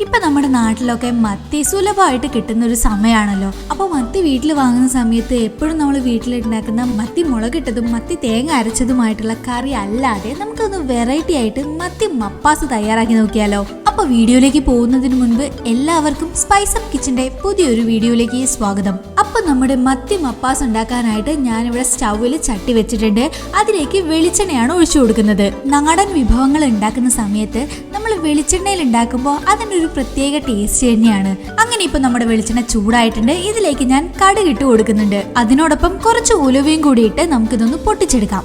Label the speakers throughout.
Speaker 1: ഇപ്പൊ നമ്മുടെ നാട്ടിലൊക്കെ മത്തി സുലഭമായിട്ട് കിട്ടുന്ന ഒരു സമയമാണല്ലോ അപ്പൊ മത്തി വീട്ടിൽ വാങ്ങുന്ന സമയത്ത് എപ്പോഴും നമ്മൾ വീട്ടിലുണ്ടാക്കുന്ന മത്തി മുളകിട്ടതും മത്തി തേങ്ങ അരച്ചതുമായിട്ടുള്ള കറി അല്ലാതെ നമുക്കൊന്ന് വെറൈറ്റി ആയിട്ട് മത്തി മപ്പാസ് തയ്യാറാക്കി നോക്കിയാലോ. അപ്പൊ വീഡിയോയിലേക്ക് പോകുന്നതിന് മുൻപ് എല്ലാവർക്കും സ്പൈസ് അപ്പ് കിച്ചന്റെ പുതിയൊരു വീഡിയോയിലേക്ക് സ്വാഗതം. അപ്പൊ നമ്മുടെ മത്തി മപ്പാസ് ഉണ്ടാക്കാനായിട്ട് ഞാൻ ഇവിടെ സ്റ്റൗവിൽ ചട്ടി വെച്ചിട്ടുണ്ട്. അതിലേക്ക് വെളിച്ചെണ്ണയാണ് ഒഴിച്ചു കൊടുക്കുന്നത്. നാടൻ വിഭവങ്ങൾ ഉണ്ടാക്കുന്ന സമയത്ത് നമ്മൾ വെളിച്ചെണ്ണയിൽ ഉണ്ടാക്കുമ്പോൾ അതിനൊരു പ്രത്യേക ടേസ്റ്റ് തന്നെയാണ്. അങ്ങനെ ഇപ്പൊ നമ്മുടെ വെളിച്ചെണ്ണ ചൂടായിട്ടുണ്ട്. ഇതിലേക്ക് ഞാൻ കടുകിട്ട് കൊടുക്കുന്നുണ്ട്. അതിനോടൊപ്പം കുറച്ച് ഉലുവയും കൂടിയിട്ട് നമുക്കിതൊന്ന് പൊട്ടിച്ചെടുക്കാം.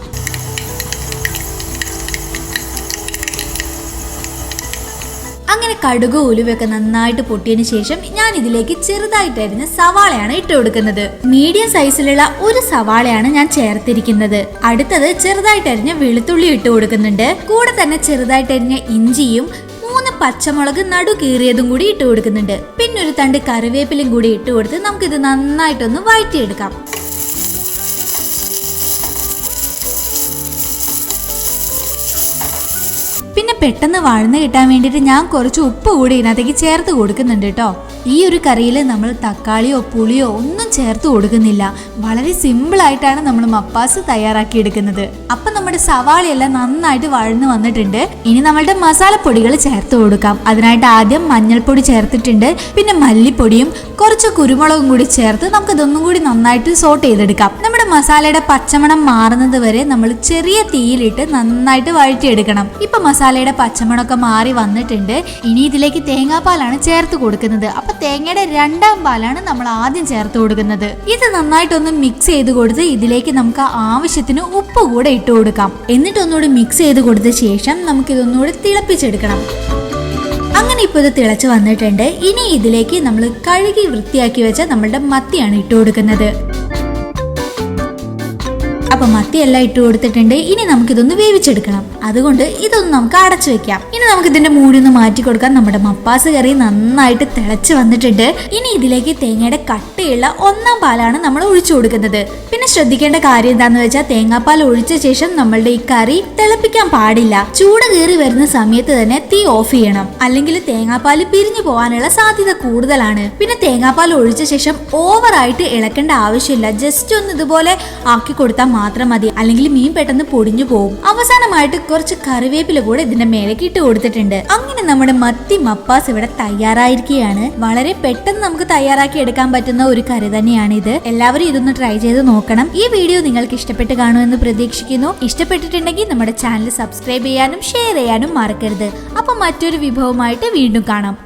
Speaker 1: കടുക് ഉലുവയൊക്കെ നന്നായിട്ട് പൊട്ടിയതിന് ശേഷം ഞാൻ ഇതിലേക്ക് ചെറുതായിട്ടരിഞ്ഞ സവാളയാണ് ഇട്ട് കൊടുക്കുന്നത്. മീഡിയം സൈസിലുള്ള ഒരു സവാളയാണ് ഞാൻ ചേർത്തിരിക്കുന്നത്. അടുത്തത് ചെറുതായിട്ടരിഞ്ഞ വെളുത്തുള്ളി ഇട്ട് കൊടുക്കുന്നുണ്ട്. കൂടെ തന്നെ ചെറുതായിട്ടരിഞ്ഞ ഇഞ്ചിയും മൂന്ന് പച്ചമുളക് നടു കീറിയതും കൂടി ഇട്ട് കൊടുക്കുന്നുണ്ട്. പിന്നെ ഒരു തണ്ട് കറിവേപ്പിലും കൂടി ഇട്ട് കൊടുത്ത് നമുക്കിത് നന്നായിട്ടൊന്ന് വഴറ്റിയെടുക്കാം. പിന്നെ പെട്ടെന്ന് വഴന്ന് കിട്ടാൻ വേണ്ടിയിട്ട് ഞാൻ കുറച്ച് ഉപ്പ് കൂടി ഇതിനകത്തേക്ക് ചേർത്ത് കൊടുക്കുന്നുണ്ട് കേട്ടോ. ഈ ഒരു കറിയിൽ നമ്മൾ തക്കാളിയോ പുളിയോ ഒന്നും ചേർത്ത് കൊടുക്കുന്നില്ല. വളരെ സിമ്പിൾ ആയിട്ടാണ് നമ്മൾ മപ്പാസ് തയ്യാറാക്കി എടുക്കുന്നത്. അപ്പൊ നമ്മുടെ സവാളയെല്ലാം നന്നായിട്ട് വഴന്ന് വന്നിട്ടുണ്ട്. ഇനി നമ്മളുടെ മസാലപ്പൊടികൾ ചേർത്ത് കൊടുക്കാം. അതിനായിട്ട് ആദ്യം മഞ്ഞൾപ്പൊടി ചേർത്തിട്ടുണ്ട്. പിന്നെ മല്ലിപ്പൊടിയും കുറച്ച് കുരുമുളകും കൂടി ചേർത്ത് നമുക്ക് ഇതൊന്നും കൂടി നന്നായിട്ട് സോട്ട് ചെയ്തെടുക്കാം. നമ്മുടെ മസാലയുടെ പച്ചമണം മാറുന്നത് വരെ നമ്മൾ ചെറിയ തീയിലിട്ട് നന്നായിട്ട് വഴറ്റിയെടുക്കണം. ഇപ്പൊ മസാലയുടെ പച്ചമണമൊക്കെ മാറി വന്നിട്ടുണ്ട്. ഇനി ഇതിലേക്ക് തേങ്ങാപ്പാലാണ് ചേർത്ത് കൊടുക്കുന്നത്. അപ്പൊ തേങ്ങയുടെ രണ്ടാം പാലാണ് നമ്മൾ ആദ്യം ചേർത്ത് കൊടുക്കുന്നത്. ഇത് നന്നായിട്ടൊന്ന് മിക്സ് ചെയ്ത് കൊടുത്ത് ഇതിലേക്ക് നമുക്ക് ആവശ്യത്തിന് ഉപ്പ് കൂടെ ഇട്ട് കൊടുക്കാം. എന്നിട്ട് ഒന്നുകൂടി മിക്സ് ചെയ്ത് കൊടുത്ത ശേഷം നമുക്ക് ഇതൊന്നുകൂടി തിളപ്പിച്ചെടുക്കണം. അങ്ങനെ ഇപ്പോൾ ഇത് തിളച്ച് വന്നിട്ടുണ്ട്. ഇനി ഇതിലേക്ക് നമ്മൾ കഴുകി വൃത്തിയാക്കി വെച്ച നമ്മളുടെ മത്തിയാണ് ഇട്ട് കൊടുക്കുന്നത്. അപ്പൊ മത്തിയെല്ലാം ഇട്ട് കൊടുത്തിട്ടുണ്ട്. ഇനി നമുക്ക് ഇതൊന്ന് വേവിച്ചെടുക്കണം. അതുകൊണ്ട് ഇതൊന്ന് നമുക്ക് അടച്ചു വെക്കാം. ഇനി നമുക്ക് ഇതിന്റെ മൂടി ഒന്ന് മാറ്റി കൊടുക്കാം. നമ്മുടെ മപ്പാസ് കറി നന്നായിട്ട് തിളച്ച് വന്നിട്ടുണ്ട്. ഇനി ഇതിലേക്ക് തേങ്ങയുടെ കട്ടയുള്ള ഒന്നാം പാലാണ് നമ്മൾ ഒഴിച്ചു കൊടുക്കുന്നത്. പിന്നെ ശ്രദ്ധിക്കേണ്ട കാര്യം എന്താന്ന് വെച്ചാൽ തേങ്ങാപ്പാൽ ഒഴിച്ച ശേഷം നമ്മളുടെ ഈ കറി തിളപ്പിക്കാൻ പാടില്ല. ചൂട് കയറി വരുന്ന സമയത്ത് തന്നെ തീ ഓഫ് ചെയ്യണം. അല്ലെങ്കിൽ തേങ്ങാപ്പാൽ പിരിഞ്ഞു പോകാനുള്ള സാധ്യത കൂടുതലാണ്. പിന്നെ തേങ്ങാപ്പാൽ ഒഴിച്ച ശേഷം ഓവറായിട്ട് ഇളക്കേണ്ട ആവശ്യമില്ല. ജസ്റ്റ് ഒന്ന് ഇതുപോലെ ആക്കി കൊടുത്താൽ മാത്രം മതി. അല്ലെങ്കിൽ മീൻ പെട്ടെന്ന് പൊടിഞ്ഞു പോകും. അവസാനമായിട്ട് കുറച്ച് കറിവേപ്പില കൂടെ ഇതിന്റെ മേലേക്ക് ഇട്ട് കൊടുത്തിട്ടുണ്ട്. അങ്ങനെ നമ്മുടെ മത്തി മപ്പാസ് ഇവിടെ തയ്യാറായിരിക്കുകയാണ്. വളരെ പെട്ടെന്ന് നമുക്ക് തയ്യാറാക്കി എടുക്കാൻ പറ്റുന്ന ഒരു കറി തന്നെയാണ് ഇത് എല്ലാവരും ഇതൊന്ന് ട്രൈ ചെയ്ത് നോക്കണം. ഈ വീഡിയോ നിങ്ങൾക്ക് ഇഷ്ടപ്പെട്ട് കാണുമെന്ന് പ്രതീക്ഷിക്കുന്നു. ഇഷ്ടപ്പെട്ടിട്ടുണ്ടെങ്കിൽ നമ്മുടെ ചാനൽ സബ്സ്ക്രൈബ് ചെയ്യാനും ഷെയർ ചെയ്യാനും മറക്കരുത്. അപ്പൊ മറ്റൊരു വിഭവമായിട്ട് വീണ്ടും കാണാം.